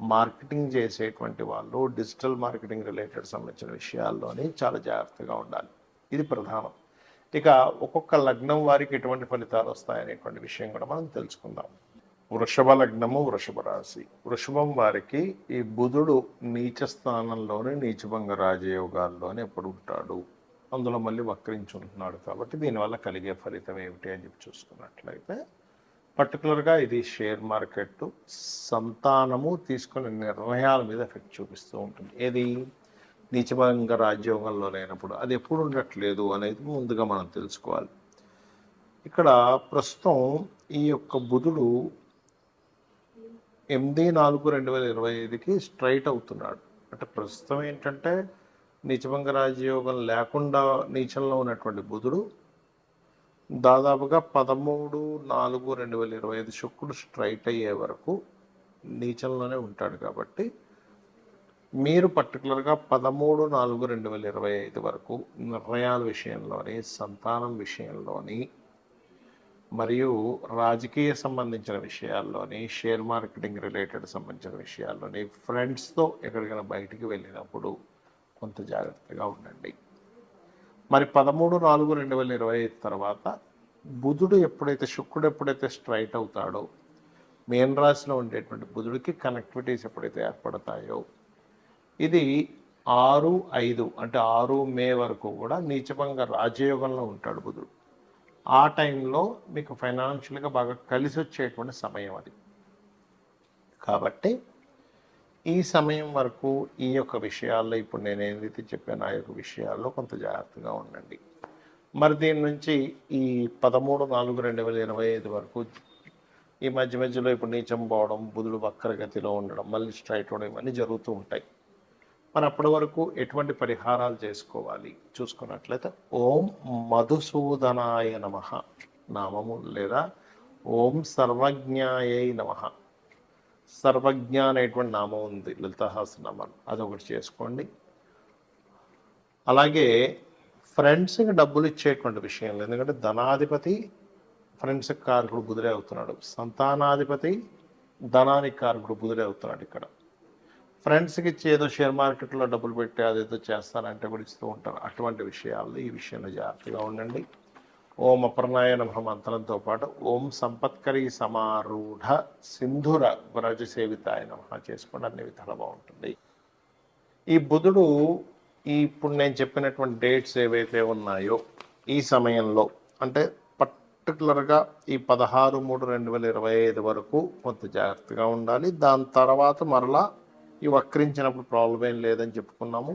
Marketing చేసేటువంటి వాళ్ళు digital marketing related సంబంధించిన విషయాల్లోని చాలా జాగ్రత్తగా ఉండాలి. ఇది ప్రధానం. ఇక ఒక్కొక్క లగ్నం వారికి ఎటువంటి ఫలితాలు వస్తాయనేటువంటి విషయం కూడా మనం తెలుసుకుందాం. వృషభ లగ్నము వృషభ రాశి. వృషభం వారికి ఈ బుధుడు నీచ స్థానంలోనే నీచభంగ రాజయోగాల్లోనే ఎప్పుడు ఉంటాడు. అందులో మళ్ళీ వక్రించి ఉంటున్నాడు కాబట్టి దీనివల్ల కలిగే ఫలితం ఏమిటి అని చెప్పి చూసుకున్నట్లయితే పర్టికులర్గా ఇది షేర్ మార్కెట్ సంతానము తీసుకునే నిర్ణయాల మీద ఎఫెక్ట్ చూపిస్తూ ఉంటుంది. ఏది? నీచభంగ రాజ్యోగంలో లేనప్పుడు అది ఎప్పుడు ఉండట్లేదు అనేది ముందుగా మనం తెలుసుకోవాలి. ఇక్కడ ప్రస్తుతం ఈ యొక్క బుధుడు ఎనిమిది నాలుగు రెండు వేల ఇరవై ఐదుకి స్ట్రైట్ అవుతున్నాడు. అంటే ప్రస్తుతం ఏంటంటే నిజభంగ రాజయోగం లేకుండా నీచంలో ఉన్నటువంటి బుధుడు దాదాపుగా పదమూడు నాలుగు రెండు వేల ఇరవై ఐదు శుక్రుడు స్ట్రైట్ అయ్యే వరకు నీచంలోనే ఉంటాడు కాబట్టి మీరు పర్టికులర్గా పదమూడు నాలుగు రెండు వేల ఇరవై ఐదు వరకు నిర్ణయాల విషయంలోని సంతానం విషయంలోని మరియు రాజకీయ సంబంధించిన విషయాల్లోని షేర్ మార్కెటింగ్ రిలేటెడ్ సంబంధించిన విషయాల్లోని ఫ్రెండ్స్తో ఎక్కడికైనా బయటికి వెళ్ళినప్పుడు కొంత జాగ్రత్తగా ఉండండి. మరి పదమూడు నాలుగు రెండు వేల ఇరవై ఐదు తర్వాత బుధుడు ఎప్పుడైతే శుక్రుడు ఎప్పుడైతే స్ట్రైట్ అవుతాడో మేన్ రాశిలో ఉండేటువంటి బుధుడికి కనెక్టివిటీస్ ఎప్పుడైతే ఏర్పడతాయో ఇది ఆరు ఐదు అంటే ఆరు మే వరకు కూడా నీచభంగ రాజయోగంలో ఉంటాడు బుధుడు. ఆ టైంలో మీకు ఫైనాన్షియల్గా బాగా కలిసి వచ్చేటువంటి సమయం అది. కాబట్టి ఈ సమయం వరకు ఈ యొక్క విషయాల్లో ఇప్పుడు నేను ఏదైతే చెప్పాను ఆ యొక్క విషయాల్లో కొంత జాగ్రత్తగా ఉండండి. మరి దీని నుంచి ఈ పదమూడు నాలుగు రెండు వేల ఇరవై ఐదు వరకు ఈ మధ్య మధ్యలో ఇప్పుడు నీచం పోవడం బుధుడు వక్రగతిలో ఉండడం మళ్ళీ స్ట్రైట్ ఉండడం ఇవన్నీ జరుగుతూ ఉంటాయి. మరి అప్పటి వరకు ఎటువంటి పరిహారాలు చేసుకోవాలి? చూసుకున్నట్లయితే ఓం మధుసూదనాయ నమ నామము లేదా ఓం సర్వజ్ఞాయ నమ. సర్వజ్ఞ అనేటువంటి నామం ఉంది లలితహాసనామాలు. అదొకటి చేసుకోండి. అలాగే ఫ్రెండ్స్కి డబ్బులు ఇచ్చేటువంటి విషయంలో ఎందుకంటే ధనాధిపతి ఫ్రెండ్స్కి కారకుడు బుధుడే అవుతున్నాడు. సంతానాధిపతి ధనానికి కారకుడు బుధుడే అవుతున్నాడు ఇక్కడ. ఫ్రెండ్స్కి ఇచ్చి ఏదో షేర్ మార్కెట్లో డబ్బులు పెట్టి అదేదో చేస్తానంటే కూడా ఇస్తూ ఉంటారు. అటువంటి విషయాల్లో ఈ విషయంలో జాగ్రత్తగా ఉండండి. ఓం అపర్ణాయ నమ మంత్రంతో పాటు ఓం సంపత్కరి సమారూఢ సింధుర వ్రజ సేవితాయ నమ చేసుకోండి. అన్ని విధాలు బాగుంటుంది. ఈ బుధుడు ఈ ఇప్పుడు నేను చెప్పినటువంటి డేట్స్ ఏవైతే ఉన్నాయో ఈ సమయంలో అంటే పర్టికులర్గా ఈ పదహారు మూడు రెండు వేల ఇరవై ఐదు వరకు కొంత జాగ్రత్తగా ఉండాలి. దాని తర్వాత మరలా ఈ వక్రించినప్పుడు ప్రాబ్లం ఏం లేదని చెప్పుకున్నాము.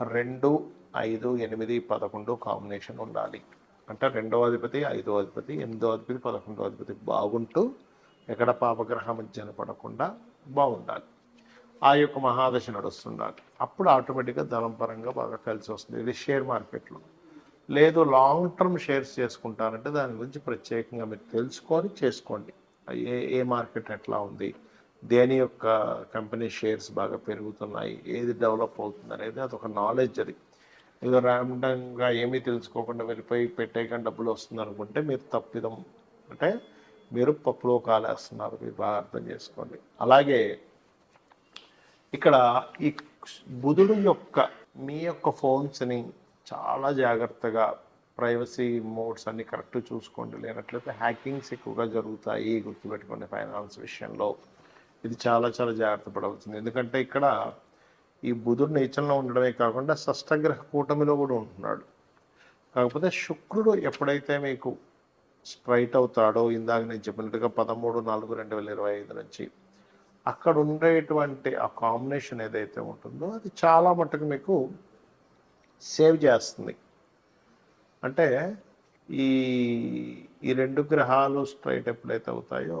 రెండు ఐదు ఎనిమిది పదకొండు కాంబినేషన్ ఉండాలి. అంటే రెండో అధిపతి ఐదో అధిపతి ఎనిమిదో అధిపతి పదకొండో అధిపతి బాగుంటూ ఎక్కడ పాపగ్రహం మధ్యన పడకుండా బాగుండాలి. ఆ యొక్క మహాదశ నడుస్తుండాలి. అప్పుడు ఆటోమేటిక్గా ధనం పరంగా బాగా కలిసి వస్తుంది. ఇది షేర్ మార్కెట్లో లేదు లాంగ్ టర్మ్ షేర్స్ చేసుకుంటారంటే దాని గురించి ప్రత్యేకంగా మీరు తెలుసుకొని చేసుకోండి. ఏ ఏ మార్కెట్ ఎట్లా ఉంది? దేని యొక్క కంపెనీ షేర్స్ బాగా పెరుగుతున్నాయి ఏది డెవలప్ అవుతుంది అనేది అదొక నాలెడ్జ్ అది. ఏదో ర్యాండంగా ఏమీ తెలుసుకోకుండా వెళ్ళిపోయి పెట్టేయకుండా డబ్బులు వస్తుంది అనుకుంటే మీరు తప్పిదం అంటే మీరు పప్పులో కాలేస్తున్నారు మీరు బాగా అర్థం చేసుకోండి. అలాగే ఇక్కడ ఈ బుధుడు యొక్క మీ యొక్క ఫోన్స్ని చాలా జాగ్రత్తగా ప్రైవసీ మోడ్స్ అన్ని కరెక్ట్ చూసుకోండి. లేనట్లయితే హ్యాకింగ్స్ ఎక్కువగా జరుగుతాయి గుర్తుపెట్టుకోండి ఫైనాన్స్ విషయంలో. ఇది చాలా చాలా జాగ్రత్త పడవలసింది. ఎందుకంటే ఇక్కడ ఈ బుధుడు నీచంలో ఉండడమే కాకుండా షష్టగ్రహ కూటమిలో కూడా ఉంటున్నాడు. కాకపోతే శుక్రుడు ఎప్పుడైతే మీకు స్ట్రైట్ అవుతాడో ఇందాక నేను చెప్పినట్టుగా పదమూడు నాలుగు రెండు వేల ఇరవై ఐదు నుంచి అక్కడ ఉండేటువంటి ఆ కాంబినేషన్ ఏదైతే ఉంటుందో అది చాలా మటుకు మీకు సేవ్ చేస్తుంది. అంటే ఈ ఈ రెండు గ్రహాలు స్ట్రైట్ ఎప్పుడైతే అవుతాయో